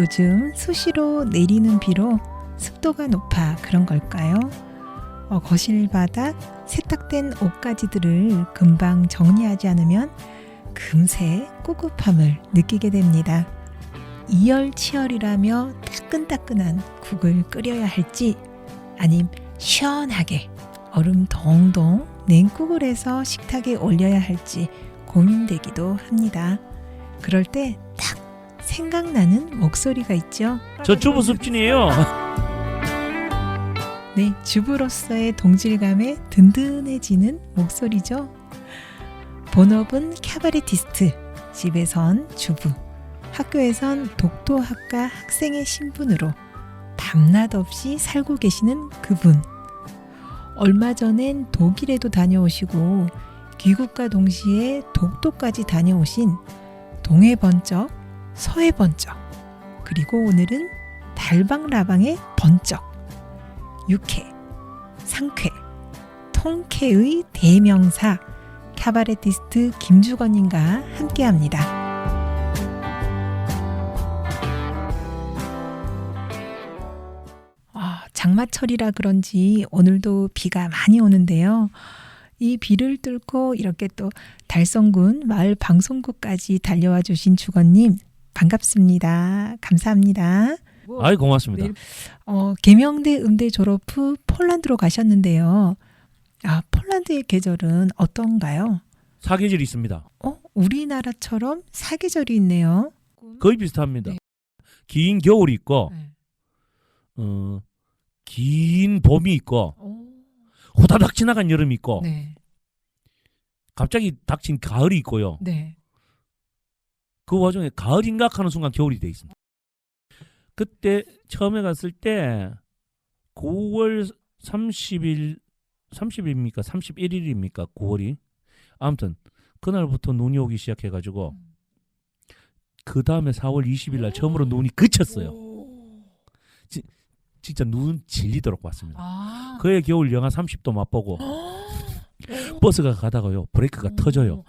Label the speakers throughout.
Speaker 1: 요즘 수시로 내리는 비로 습도가 높아 그런 걸까요? 어, 거실 바닥 세탁된 옷가지들을 금방 정리하지 않으면 금세 꿉꿉함을 느끼게 됩니다. 이열치열이라며 따끈따끈한 국을 끓여야 할지 아님 시원하게 얼음 동동 냉국을 해서 식탁에 올려야 할지 고민되기도 합니다. 그럴 때 딱 생각나는 목소리가 있죠.
Speaker 2: 저 주부 습진이에요.
Speaker 1: 네, 주부로서의 동질감에 든든해지는 목소리죠. 본업은 캐바레티스트, 집에선 주부, 학교에선 독도학과 학생의 신분으로 밤낮 없이 살고 계시는 그분. 얼마 전엔 독일에도 다녀오시고 귀국과 동시에 독도까지 다녀오신 동해 번쩍, 서해 번쩍, 그리고 오늘은 달방 라방의 번쩍. 육회, 상쾌, 통쾌의 대명사 카바레티스트 김주건님과 함께합니다. 아, 장마철이라 그런지 오늘도 비가 많이 오는데요. 이 비를 뚫고 이렇게 또 달성군 마을 방송국까지 달려와 주신 주건님 반갑습니다. 감사합니다.
Speaker 2: 아이 고맙습니다.
Speaker 1: 네. 어, 계명대 음대 졸업 후 폴란드로 가셨는데요. 아, 폴란드의 계절은 어떤가요?
Speaker 2: 사계절이 있습니다.
Speaker 1: 어, 우리나라처럼 사계절이 있네요.
Speaker 2: 거의 비슷합니다.
Speaker 1: 네.
Speaker 2: 긴 겨울이 있고
Speaker 1: 네.
Speaker 2: 어, 긴 봄이 있고
Speaker 1: 오,
Speaker 2: 호다닥 지나간 여름이 있고
Speaker 1: 네,
Speaker 2: 갑자기 닥친 가을이 있고요.
Speaker 1: 네.
Speaker 2: 그 와중에 가을인가 하는 순간 겨울이 돼 있습니다. 그때 처음에 갔을 때 9월 30일 30일입니까? 31일입니까? 9월이 아무튼 그날부터 눈이 오기 시작해 가지고 그 다음에 4월 20일 날 처음으로 눈이 그쳤어요.
Speaker 1: 오.
Speaker 2: 진짜 눈 질리도록 왔습니다.
Speaker 1: 아.
Speaker 2: 그해 겨울 영하 30도 맛보고 버스가 가다가요 브레이크가
Speaker 1: 음.
Speaker 2: 터져요.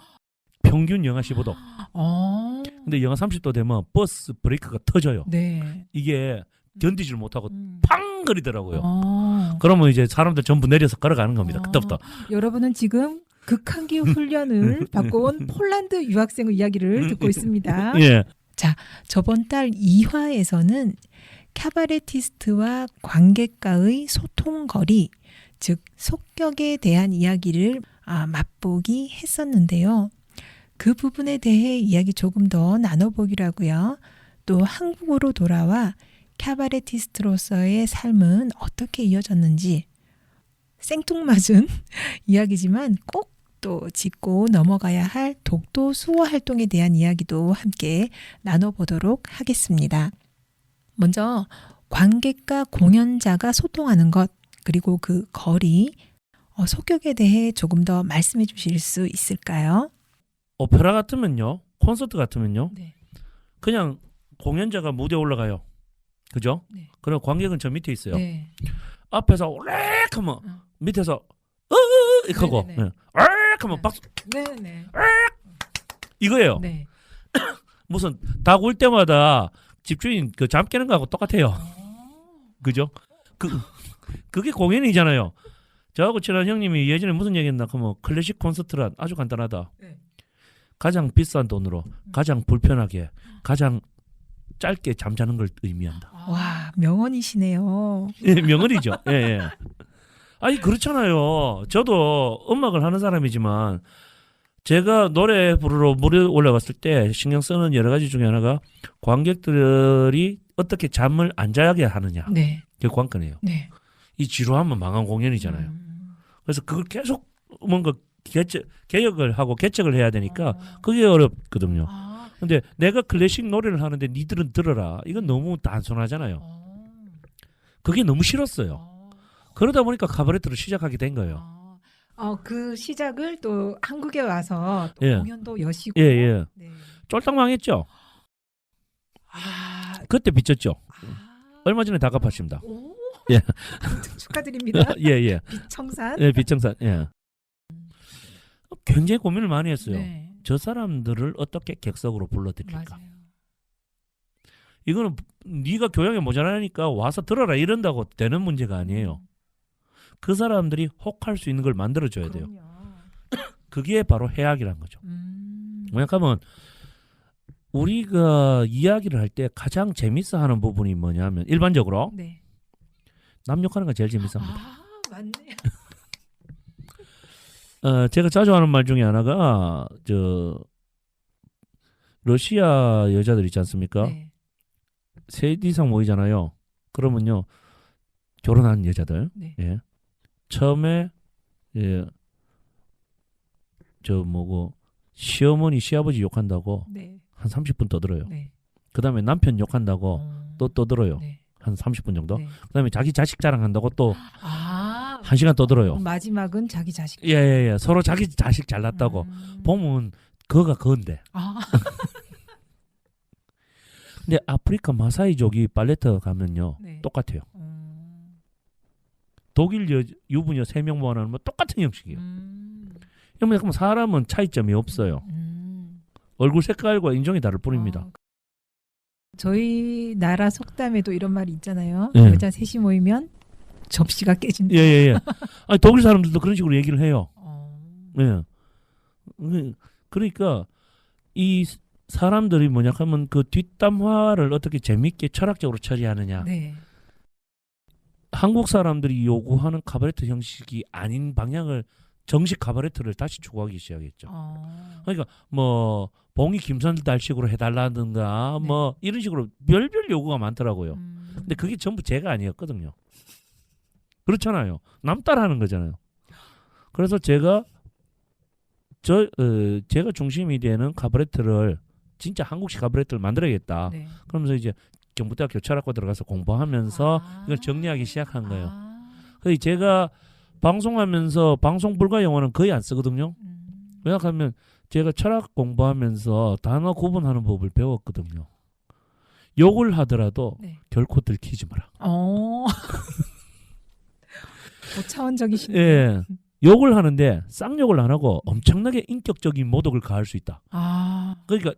Speaker 2: 평균 영하 15도.
Speaker 1: 어.
Speaker 2: 근데 영하 30도 되면 버스 브레이크가 터져요.
Speaker 1: 네.
Speaker 2: 이게 견디질 못하고
Speaker 1: 음.
Speaker 2: 팡 거리더라고요.
Speaker 1: 어.
Speaker 2: 그러면 이제 사람들 전부 내려서 걸어가는 겁니다.
Speaker 1: 어.
Speaker 2: 그때부터.
Speaker 1: 여러분은 지금 극한기 훈련을 받고 온 폴란드 유학생의 이야기를 듣고 있습니다.
Speaker 2: 예.
Speaker 1: 저번 달 2화에서는 카바레티스트와 관객과의 소통거리, 즉 속격에 대한 이야기를 아, 맛보기 했었는데요. 그 부분에 대해 이야기 조금 더 나눠보기로 하고요. 또 한국으로 돌아와 카바레티스트로서의 삶은 어떻게 이어졌는지 생뚱맞은 이야기지만 꼭 또 짚고 넘어가야 할 독도 수호 활동에 대한 이야기도 함께 나눠보도록 하겠습니다. 먼저 관객과 공연자가 소통하는 것 그리고 그 거리 어, 소격에 대해 조금 더 말씀해 주실 수 있을까요?
Speaker 2: 오페라 같으면요. 콘서트 같으면요.
Speaker 1: 네.
Speaker 2: 그냥 공연자가 무대에 올라가요. 그죠?
Speaker 1: 네.
Speaker 2: 그럼 관객은 저 밑에 있어요.
Speaker 1: 네.
Speaker 2: 앞에서 오렉 하면
Speaker 1: 어.
Speaker 2: 밑에서 으으 이렇게 하고. 예. 오렉 하면
Speaker 1: 네.
Speaker 2: 박수
Speaker 1: 네, 네.
Speaker 2: 이거예요.
Speaker 1: 네.
Speaker 2: 무슨 닭울 때마다 집주인 그 잠 깨는 거하고 똑같아요. 그죠? 그 그게 공연이잖아요. 저하고 친한 형님이 예전에 무슨 얘기했나 그러면 클래식 콘서트란 아주 간단하다.
Speaker 1: 네.
Speaker 2: 가장 비싼 돈으로 가장 불편하게 가장 짧게 잠자는 걸 의미한다.
Speaker 1: 와 명언이시네요.
Speaker 2: 예, 명언이죠. 예, 예. 아니 그렇잖아요. 저도 음악을 하는 사람이지만 제가 노래 부르러 무대 올라갔을 때 신경 쓰는 여러 가지 중에 하나가 관객들이 어떻게 잠을 안 자게 하느냐.
Speaker 1: 네,
Speaker 2: 그게 관건이에요.
Speaker 1: 네.
Speaker 2: 이 지루하면 망한 공연이잖아요.
Speaker 1: 음.
Speaker 2: 그래서 그걸 계속 뭔가 개척, 개혁을 하고 개척을 해야 되니까
Speaker 1: 어.
Speaker 2: 그게 어렵거든요.
Speaker 1: 아,
Speaker 2: 근데 내가 클래식 노래를 하는데 니들은 들어라. 이건 너무 단순하잖아요.
Speaker 1: 어.
Speaker 2: 그게 너무 싫었어요.
Speaker 1: 어.
Speaker 2: 그러다 보니까 카바레트를 시작하게 된 거예요.
Speaker 1: 어, 어, 그 시작을 또 한국에 와서 또
Speaker 2: 예.
Speaker 1: 공연도 여시고
Speaker 2: 예, 예.
Speaker 1: 네.
Speaker 2: 쫄딱 망했죠.
Speaker 1: 아,
Speaker 2: 그때 빚졌죠.
Speaker 1: 아.
Speaker 2: 얼마 전에 다 갚았습니다.
Speaker 1: 오.
Speaker 2: 예.
Speaker 1: 축하드립니다.
Speaker 2: 예, 예.
Speaker 1: 청산.
Speaker 2: 예, 빚정산. 예. 굉장히 고민을 많이 했어요.
Speaker 1: 네.
Speaker 2: 저 사람들을 어떻게 객석으로?
Speaker 1: 맞아요.
Speaker 2: 이거는 네가 교양에 모자라니까 와서 들어라 이런다고 되는 문제가 아니에요. 그 사람들이 혹할 수 있는 걸 만들어 줘야
Speaker 1: 돼요.
Speaker 2: 그게 바로 해악이란 거죠.
Speaker 1: 음.
Speaker 2: 왜냐하면 우리가 이야기를 할 때 가장 재밌어 하는 부분이 뭐냐면 일반적으로
Speaker 1: 네.
Speaker 2: 남 욕하는 거 제일 재밌어 합니다.
Speaker 1: 아, 맞네.
Speaker 2: 어, 제가 자주 하는 말 중에 하나가 저 러시아 여자들 있지 않습니까?
Speaker 1: 네.
Speaker 2: 셋 이상 모이잖아요. 그러면요 결혼한 여자들
Speaker 1: 네.
Speaker 2: 예 처음에 예 저 뭐고 시어머니 시아버지 욕한다고
Speaker 1: 네.
Speaker 2: 한 30분 떠들어요.
Speaker 1: 네.
Speaker 2: 그다음에 남편 욕한다고
Speaker 1: 어.
Speaker 2: 또 떠들어요.
Speaker 1: 네.
Speaker 2: 한 30분 정도.
Speaker 1: 네.
Speaker 2: 그다음에 자기 자식 자랑한다고 또
Speaker 1: 아.
Speaker 2: 한 시간 떠들어요.
Speaker 1: 마지막은 자기 자식.
Speaker 2: 예 예 예. 서로 자기 자식 잘났다고
Speaker 1: 음.
Speaker 2: 보면 그거가 그건데.
Speaker 1: 아.
Speaker 2: 근데 아프리카 마사이족이 발레트 가면요
Speaker 1: 네.
Speaker 2: 똑같아요.
Speaker 1: 음.
Speaker 2: 독일 여, 유부녀 세 명 모아놓으면 뭐 똑같은 형식이에요.
Speaker 1: 음.
Speaker 2: 그러면 사람은 차이점이 없어요.
Speaker 1: 음.
Speaker 2: 얼굴 색깔과 인종이 다를 뿐입니다.
Speaker 1: 아, 저희 나라 속담에도 이런 말이 있잖아요.
Speaker 2: 네.
Speaker 1: 여자 셋이 모이면 접시가 깨진다.
Speaker 2: 예예예. 아니 독일 사람들도 그런 식으로 얘기를 해요.
Speaker 1: 어.
Speaker 2: 예. 그- 그러니까 이 사람들이 뭐냐 하면 그 뒷담화를 어떻게 재밌게 철학적으로 처리하느냐.
Speaker 1: 네.
Speaker 2: 한국 사람들이 요구하는 카바레트 형식이 아닌 방향을 정식 카바레트를 다시 추구하기 시작했죠.
Speaker 1: 어.
Speaker 2: 뭐 봉이 김선달식으로 해달라든가
Speaker 1: 네.
Speaker 2: 뭐 이런 식으로 별별 요구가 많더라고요.
Speaker 1: 음.
Speaker 2: 근데 그게 전부 제가 아니었거든요. 그렇잖아요. 남 따라하는 거잖아요. 그래서 제가 저 어, 제가 중심이 되는 카바레트를 진짜 한국식 카바레트를 만들어야겠다.
Speaker 1: 네.
Speaker 2: 그러면서 이제 경북대학교 철학과 들어가서 공부하면서
Speaker 1: 아.
Speaker 2: 이걸 정리하기 시작한 거예요.
Speaker 1: 아.
Speaker 2: 그래서 제가 방송하면서 방송 불가 영어는 거의 안 쓰거든요.
Speaker 1: 음.
Speaker 2: 왜냐하면 제가 철학 공부하면서 단어 구분하는 법을 배웠거든요. 욕을 하더라도
Speaker 1: 네.
Speaker 2: 결코 들키지 마라.
Speaker 1: 어. 고차원적이시네요.
Speaker 2: 예. 욕을 하는데 쌍욕을 안 하고 엄청나게 인격적인 모독을 가할 수 있다.
Speaker 1: 아.
Speaker 2: 그러니까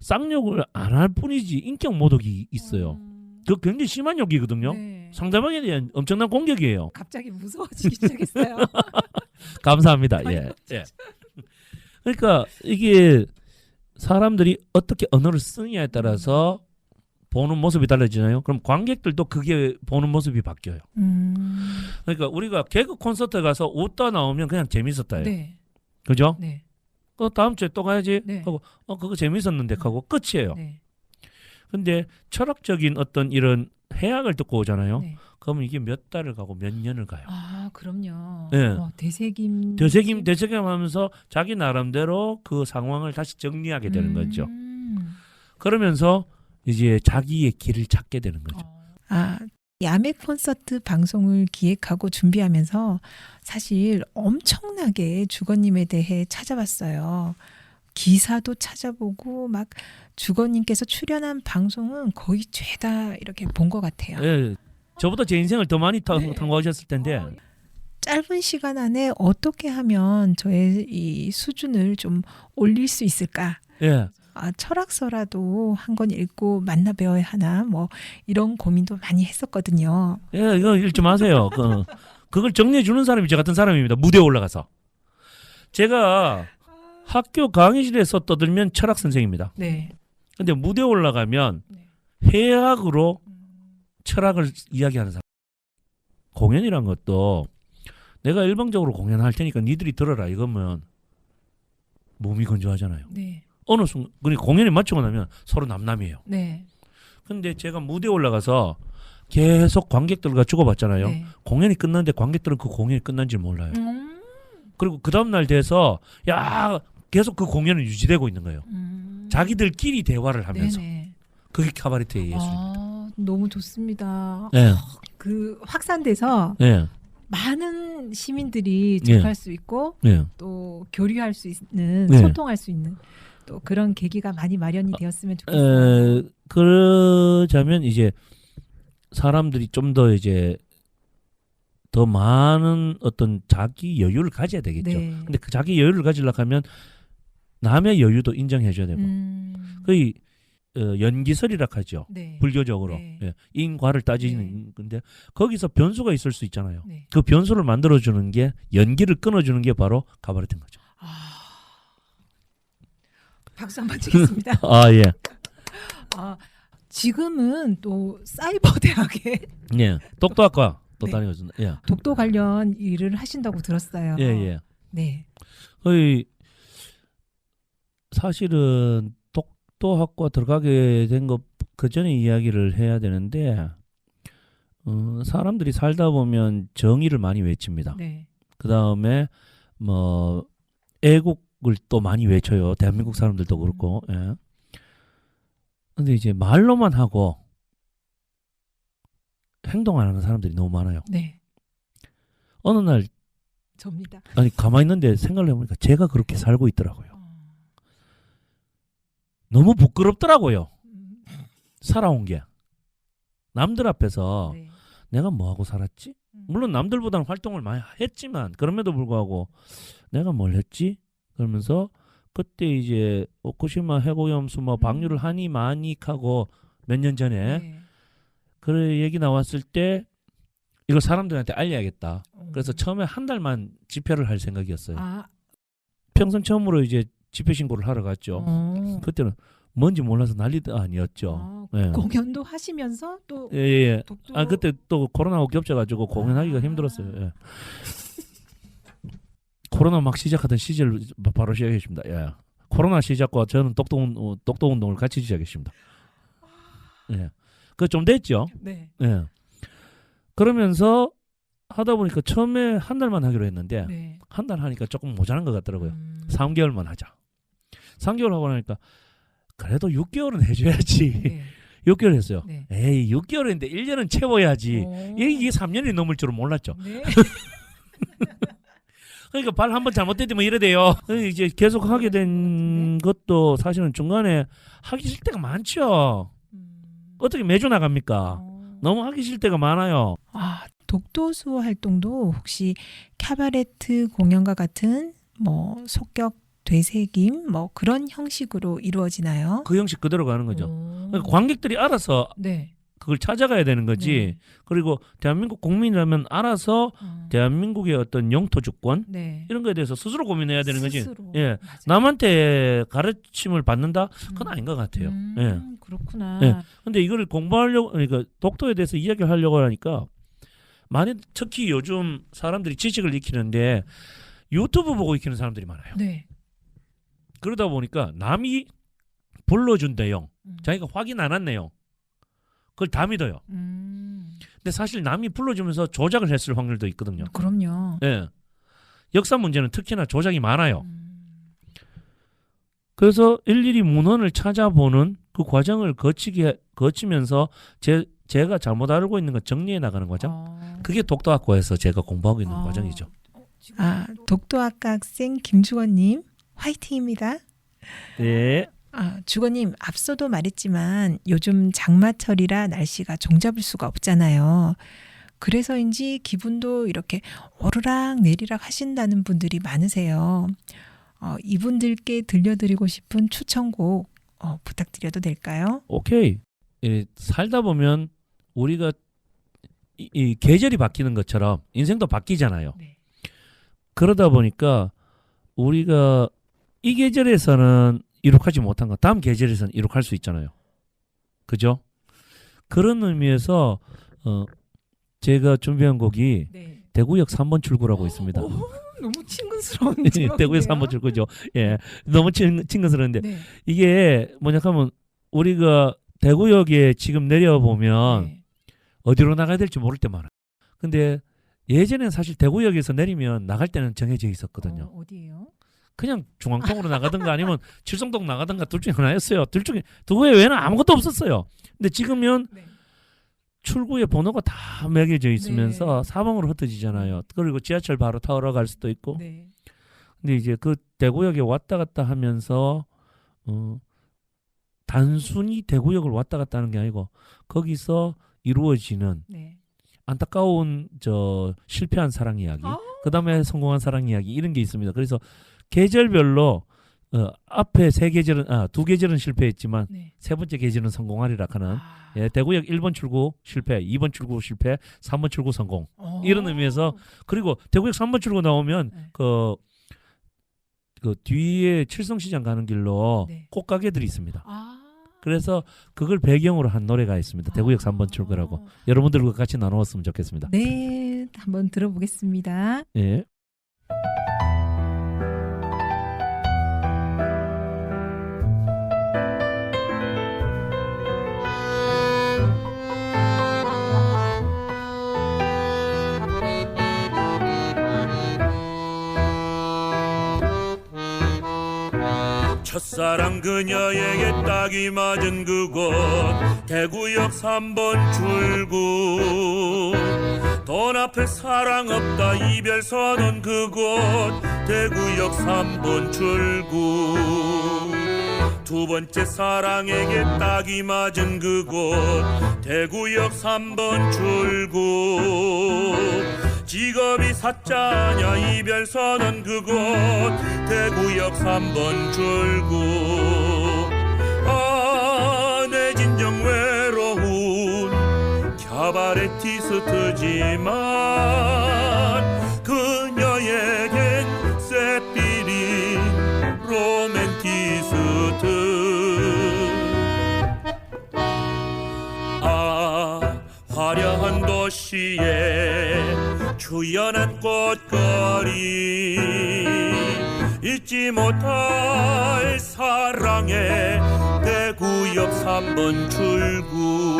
Speaker 2: 쌍욕을 안 할 뿐이지 인격 모독이 있어요.
Speaker 1: 음.
Speaker 2: 그 굉장히 심한 욕이거든요.
Speaker 1: 네.
Speaker 2: 상대방에 대한 엄청난 공격이에요.
Speaker 1: 갑자기 무서워지기 시작했어요.
Speaker 2: 감사합니다. 예. 예. 그러니까 이게 사람들이 어떻게 언어를 쓰느냐에 따라서 보는 모습이 달라지나요? 그럼 관객들도 그게 보는 모습이 바뀌어요.
Speaker 1: 음.
Speaker 2: 그러니까 우리가 개그 콘서트 가서 웃다 나오면 그냥 재밌었다요.
Speaker 1: 네.
Speaker 2: 그죠?
Speaker 1: 네.
Speaker 2: 어, 다음 주에 또 가야지
Speaker 1: 네.
Speaker 2: 하고 어 그거 재밌었는데 하고 끝이에요.
Speaker 1: 네.
Speaker 2: 근데 철학적인 어떤 이런 해악을 듣고 오잖아요.
Speaker 1: 네.
Speaker 2: 그러면 이게 몇 달을 가고 몇 년을 가요.
Speaker 1: 아, 그럼요.
Speaker 2: 네.
Speaker 1: 어, 되새김.
Speaker 2: 되새김 되새김 하면서 자기 나름대로 그 상황을 다시 정리하게 되는 거죠.
Speaker 1: 음.
Speaker 2: 그러면서 이제 자기의 길을 찾게 되는 거죠.
Speaker 1: 어. 아, 야매 콘서트 방송을 기획하고 준비하면서 사실 엄청나게 주거님에 대해 찾아봤어요. 기사도 찾아보고 막 주거님께서 출연한 방송은 거의 죄다 이렇게 본 것 같아요.
Speaker 2: 예, 저보다 제 인생을 더 많이 타,
Speaker 1: 네.
Speaker 2: 탐구하셨을 텐데
Speaker 1: 어, 짧은 시간 안에 어떻게 하면 저의 이 수준을 좀 올릴 수 있을까?
Speaker 2: 예,
Speaker 1: 아, 철학서라도 한 권 읽고 만나 배워야 하나 뭐 이런 고민도 많이 했었거든요.
Speaker 2: 예, 이거 읽지 마세요. 그, 그걸 정리해 주는 사람이 저 같은 사람입니다. 무대에 올라가서 제가 학교 강의실에서 떠들면 철학 선생입니다.
Speaker 1: 네.
Speaker 2: 근데 무대 에 올라가면
Speaker 1: 네.
Speaker 2: 해학으로 철학을 이야기하는 사람. 공연이란 것도 내가 일방적으로 공연할 테니까 니들이 들어라 이거면 몸이 건조하잖아요.
Speaker 1: 네.
Speaker 2: 어느 순간 그러니까 공연이 마치고 나면 서로 남남이에요.
Speaker 1: 네.
Speaker 2: 근데 제가 무대에 올라가서 계속 관객들과 주고받잖아요.
Speaker 1: 네.
Speaker 2: 공연이 끝났는데 관객들은 그 공연이 끝난 줄 몰라요.
Speaker 1: 음.
Speaker 2: 그리고 그 다음 날 돼서 야 계속 그 공연은 유지되고 있는 거예요.
Speaker 1: 음.
Speaker 2: 자기들끼리 대화를 하면서
Speaker 1: 네네.
Speaker 2: 그게 카바레트의 예술입니다.
Speaker 1: 아, 너무 좋습니다.
Speaker 2: 예,
Speaker 1: 그 확산돼서
Speaker 2: 예,
Speaker 1: 많은 시민들이
Speaker 2: 예.
Speaker 1: 접할 수 있고
Speaker 2: 예.
Speaker 1: 또 교류할 수 있는
Speaker 2: 네.
Speaker 1: 소통할 수 있는 또 그런 계기가 많이 마련이 되었으면 좋겠어요.
Speaker 2: 에, 그러자면 이제 사람들이 좀 더 이제 더 많은 어떤 자기 여유를 가져야 되겠죠.
Speaker 1: 네.
Speaker 2: 근데 그 자기 여유를 가지려고 하면 남의 여유도 인정해 줘야 되고.
Speaker 1: 음.
Speaker 2: 그 어, 연기설이라 하죠.
Speaker 1: 네.
Speaker 2: 불교적으로
Speaker 1: 네.
Speaker 2: 예, 인과를 따지는 건데 거기서 변수가 있을 수 있잖아요.
Speaker 1: 네.
Speaker 2: 그 변수를 만들어 주는 게 연기를 끊어 주는 게 바로 가바레트인 거죠.
Speaker 1: 아. 박수 한번 치겠습니다.
Speaker 2: 아 예,
Speaker 1: 아, 지금은 또 사이버 대학에
Speaker 2: 예, 똑똑학과 또
Speaker 1: 네.
Speaker 2: 다니거든요. 예,
Speaker 1: 독도 관련 일을 하신다고 들었어요.
Speaker 2: 예, 예.
Speaker 1: 네.
Speaker 2: 거의 사실은 독도학과 들어가게 된 것 그 전에 이야기를 해야 되는데 어, 사람들이 살다 보면 정의를 많이 외칩니다.
Speaker 1: 네.
Speaker 2: 그 다음에 뭐 애국을 또 많이 외쳐요. 대한민국 사람들도 그렇고. 예. 근데 이제 말로만 하고 행동 안 하는 사람들이 너무 많아요.
Speaker 1: 네.
Speaker 2: 어느 날
Speaker 1: 접니다.
Speaker 2: 아니 가만히 있는데 생각을 해보니까 제가 그렇게 살고 있더라고요.
Speaker 1: 어.
Speaker 2: 너무 부끄럽더라고요.
Speaker 1: 음,
Speaker 2: 살아온 게 남들 앞에서
Speaker 1: 네.
Speaker 2: 내가 뭐 하고 살았지?
Speaker 1: 음.
Speaker 2: 물론 남들보다는 활동을 많이 했지만 그럼에도 불구하고 내가 뭘 했지? 그러면서 그때 이제 오쿠시마 해고염수 뭐 방류를
Speaker 1: 음.
Speaker 2: 하니 많이 하고 몇 년 전에
Speaker 1: 네.
Speaker 2: 그 얘기 나왔을 때 이걸 사람들한테 알려야겠다.
Speaker 1: 어.
Speaker 2: 그래서 처음에 한 달만 집회를 할 생각이었어요.
Speaker 1: 아,
Speaker 2: 평생 처음으로 이제 집회 신고를 하러 갔죠.
Speaker 1: 어.
Speaker 2: 그때는 뭔지 몰라서 난리도 아니었죠.
Speaker 1: 아,
Speaker 2: 예.
Speaker 1: 공연도 하시면서 또
Speaker 2: 예, 예, 예.
Speaker 1: 독도
Speaker 2: 아 그때 또 코로나하고 겹쳐가지고 공연하기가
Speaker 1: 아.
Speaker 2: 힘들었어요. 예. 코로나 막 시작하던 시절 바로 시작했습니다. 예. 코로나 시작과 저는 어, 독도 운동을 같이 시작했습니다. 예. 그 좀 됐죠.
Speaker 1: 네.
Speaker 2: 예. 그러면서 하다 보니까 처음에 한 달만 하기로 했는데
Speaker 1: 네.
Speaker 2: 한달 하니까 조금 모자란 것 같더라고요.
Speaker 1: 음.
Speaker 2: 3개월만 하자. 3개월 하고 나니까 그래도 6개월은 해줘야지.
Speaker 1: 네.
Speaker 2: 6개월 했어요.
Speaker 1: 네.
Speaker 2: 에이 6개월인데 1년은 채워야지.
Speaker 1: 오.
Speaker 2: 이게 3년이 넘을 줄은 몰랐죠.
Speaker 1: 네.
Speaker 2: 그러니까 발 한 번 잘못됐으면 이래 돼요. 이제 계속 하게 된 것도 사실은 중간에 하기 싫을 때가 많죠.
Speaker 1: 음.
Speaker 2: 어떻게 매주 나갑니까?
Speaker 1: 어.
Speaker 2: 너무 하기 싫을 때가 많아요.
Speaker 1: 아, 독도수 활동도 혹시 카바레트 공연과 같은 뭐 속격 되새김 뭐 그런 형식으로 이루어지나요?
Speaker 2: 그 형식 그대로 가는 거죠.
Speaker 1: 오.
Speaker 2: 그러니까 관객들이 알아서
Speaker 1: 네.
Speaker 2: 그걸 찾아가야 되는 거지.
Speaker 1: 네.
Speaker 2: 그리고 대한민국 국민이라면 알아서
Speaker 1: 어.
Speaker 2: 대한민국의 어떤 영토 주권
Speaker 1: 네.
Speaker 2: 이런 거에 대해서 스스로 고민해야 되는 거지.
Speaker 1: 스스로.
Speaker 2: 예.
Speaker 1: 맞아요.
Speaker 2: 남한테 가르침을 받는다? 그건
Speaker 1: 음.
Speaker 2: 아닌 것 같아요.
Speaker 1: 음,
Speaker 2: 예.
Speaker 1: 그렇구나.
Speaker 2: 예. 근데 이거를 공부하려고 그러니까 독도에 대해서 이야기를 하려고 하니까 많이 특히 요즘 사람들이 지식을 익히는데 유튜브 보고 익히는 사람들이 많아요.
Speaker 1: 네.
Speaker 2: 그러다 보니까 남이 불러준 내용,
Speaker 1: 음.
Speaker 2: 자기가 확인 안 한 내용, 그걸 다 믿어요.
Speaker 1: 음.
Speaker 2: 근데 사실 남이 불러주면서 조작을 했을 확률도 있거든요.
Speaker 1: 그럼요.
Speaker 2: 예. 역사 문제는 특히나 조작이 많아요.
Speaker 1: 음.
Speaker 2: 그래서 일일이 문헌을 찾아보는 그 과정을 거치게 거치면서 제 제가 잘못 알고 있는 거 정리해 나가는 과정.
Speaker 1: 어.
Speaker 2: 그게 독도학과에서 제가 공부하고 있는
Speaker 1: 어.
Speaker 2: 과정이죠.
Speaker 1: 아, 독도학과 학생 김주건님 화이팅입니다.
Speaker 2: 네.
Speaker 1: 아, 주건님 앞서도 말했지만 요즘 장마철이라 날씨가 종잡을 수가 없잖아요. 그래서인지 기분도 이렇게 오르락 내리락 하신다는 분들이 많으세요. 어, 이분들께 들려드리고 싶은 추천곡 어, 부탁드려도 될까요?
Speaker 2: 오케이. 예, 살다 보면 우리가 이, 이 계절이 바뀌는 것처럼 인생도 바뀌잖아요.
Speaker 1: 네.
Speaker 2: 그러다 보니까 우리가 이 계절에서는 이룩하지 못한 거 다음 계절에서는 이룩할 수 있잖아요. 그죠? 그런 의미에서 어 제가 준비한 곡이
Speaker 1: 네.
Speaker 2: 대구역 3번 출구라고 있습니다.
Speaker 1: 너무 친근스러운
Speaker 2: 대구역 3번 출구죠. 예. 너무 친, 친근스러운데
Speaker 1: 네.
Speaker 2: 이게 뭐냐 하면 우리가 대구역에 지금 내려보면
Speaker 1: 네.
Speaker 2: 어디로 나가야 될지 모를 때 많아. 근데 예전엔 사실 대구역에서 내리면 나갈 때는 정해져 있었거든요.
Speaker 1: 어, 어디예요?
Speaker 2: 그냥 중앙통으로 나가든가 아니면 칠성동 나가든가 둘 중에 하나였어요. 둘 중에 두 개 외에는 아무것도 없었어요. 근데 지금은
Speaker 1: 네.
Speaker 2: 출구에 번호가 다 매겨져 있으면서
Speaker 1: 네.
Speaker 2: 사방으로 흩어지잖아요. 그리고 지하철 바로 타러 갈 수도 있고.
Speaker 1: 네.
Speaker 2: 근데 이제 그 대구역에 왔다 갔다 하면서 어 단순히 대구역을 왔다 갔다 하는 게 아니고 거기서 이루어지는
Speaker 1: 네.
Speaker 2: 안타까운 저 실패한 사랑 이야기,
Speaker 1: 아.
Speaker 2: 그다음에 성공한 사랑 이야기 이런 게 있습니다. 그래서 계절별로 어, 앞에 세 계절은 아, 두 계절은 실패했지만
Speaker 1: 네.
Speaker 2: 세 번째 계절은 성공하리라 하는
Speaker 1: 아.
Speaker 2: 예, 대구역 1번 출구 실패, 2번 출구 실패, 3번 출구 성공.
Speaker 1: 어.
Speaker 2: 이런 의미에서 그리고 대구역 3번 출구 나오면
Speaker 1: 네.
Speaker 2: 그, 그 뒤에 칠성시장 가는 길로
Speaker 1: 네.
Speaker 2: 꽃가게들이 있습니다.
Speaker 1: 아.
Speaker 2: 그래서 그걸 배경으로 한 노래가 있습니다. 대구역 3번 출구라고. 여러분들과 같이 나누었으면 좋겠습니다.
Speaker 1: 네, 한번 들어보겠습니다.
Speaker 2: 예.
Speaker 3: 첫사랑 그녀에게 딱이 맞은 그곳 대구역 3번 출구. 돈 앞에 사랑 없다 이별 선언 그곳 대구역 3번 출구. 두 번째 사랑에게 딱이 맞은 그곳 대구역 3번 출구 직업이 사자냐 이별 선언 그곳. 대구역 3번 출구. 아 내 진정 외로운 캬바레티스트지만 그녀에겐 새삐린 로맨티스트. 아 화려한 도시에 주연한 꽃거리. 잊지 못할 사랑의 대구역 3번 출구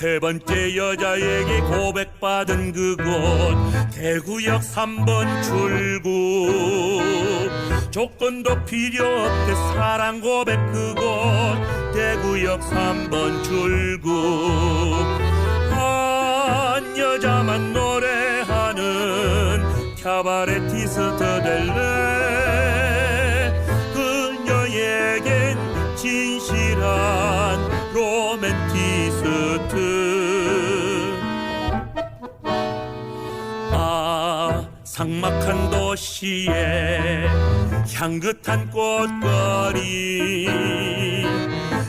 Speaker 3: 세 번째 여자에게 고백받은 그곳 대구역 3번 출구. 조건도 필요 없게 사랑 고백 그곳 대구역 3번 출구. 한 여자만 노래하는 캬바레티스트 될래 그녀에겐 진실한 로맨 아 상막한 도시에 향긋한 꽃거리.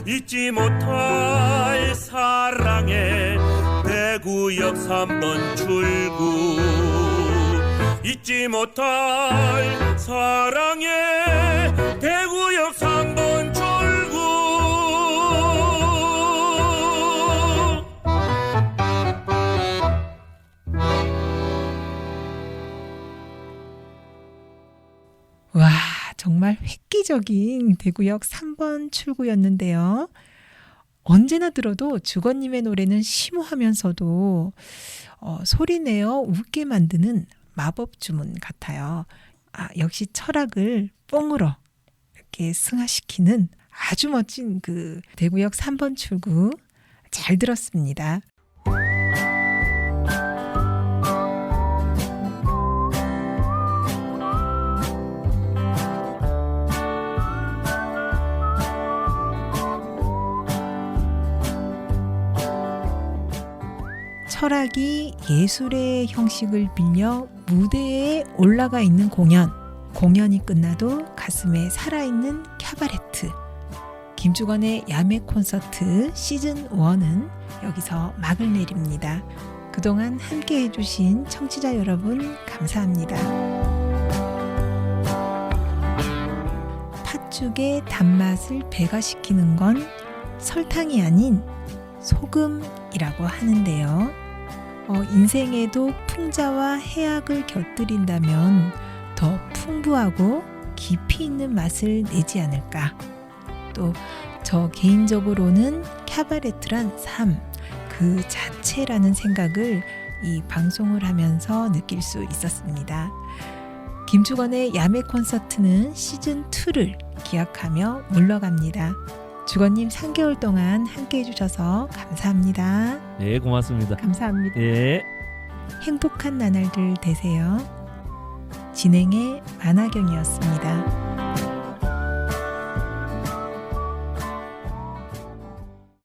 Speaker 3: 잊지 못할 사랑의 대구역 3번 출구. 잊지 못할 사랑의 대구역
Speaker 1: 정말 획기적인 대구역 3번 출구였는데요. 언제나 들어도 주건님의 노래는 심오하면서도 어, 소리내어 웃게 만드는 마법 주문 같아요. 아, 역시 철학을 뽕으로 이렇게 승화시키는 아주 멋진 그 대구역 3번 출구 잘 들었습니다. 철학이 예술의 형식을 빌려 무대에 올라가 있는 공연. 공연이 끝나도 가슴에 살아있는 캬바레트. 김주건의 야매 콘서트 시즌 1은 여기서 막을 내립니다. 그동안 함께 해주신 청취자 여러분 감사합니다. 팥죽의 단맛을 배가시키는 건 설탕이 아닌 소금이라고 하는데요. 어, 인생에도 풍자와 해악을 곁들인다면 더 풍부하고 깊이 있는 맛을 내지 않을까. 또 저 개인적으로는 캬바레트란 삶, 그 자체라는 생각을 이 방송을 하면서 느낄 수 있었습니다. 김주건의 야매 콘서트는 시즌 2를 기약하며 물러갑니다. 주건님 3개월 동안 함께 해주셔서 감사합니다.
Speaker 2: 네, 고맙습니다.
Speaker 1: 감사합니다.
Speaker 2: 예.
Speaker 1: 행복한 나날들 되세요. 진행의 안하경이었습니다.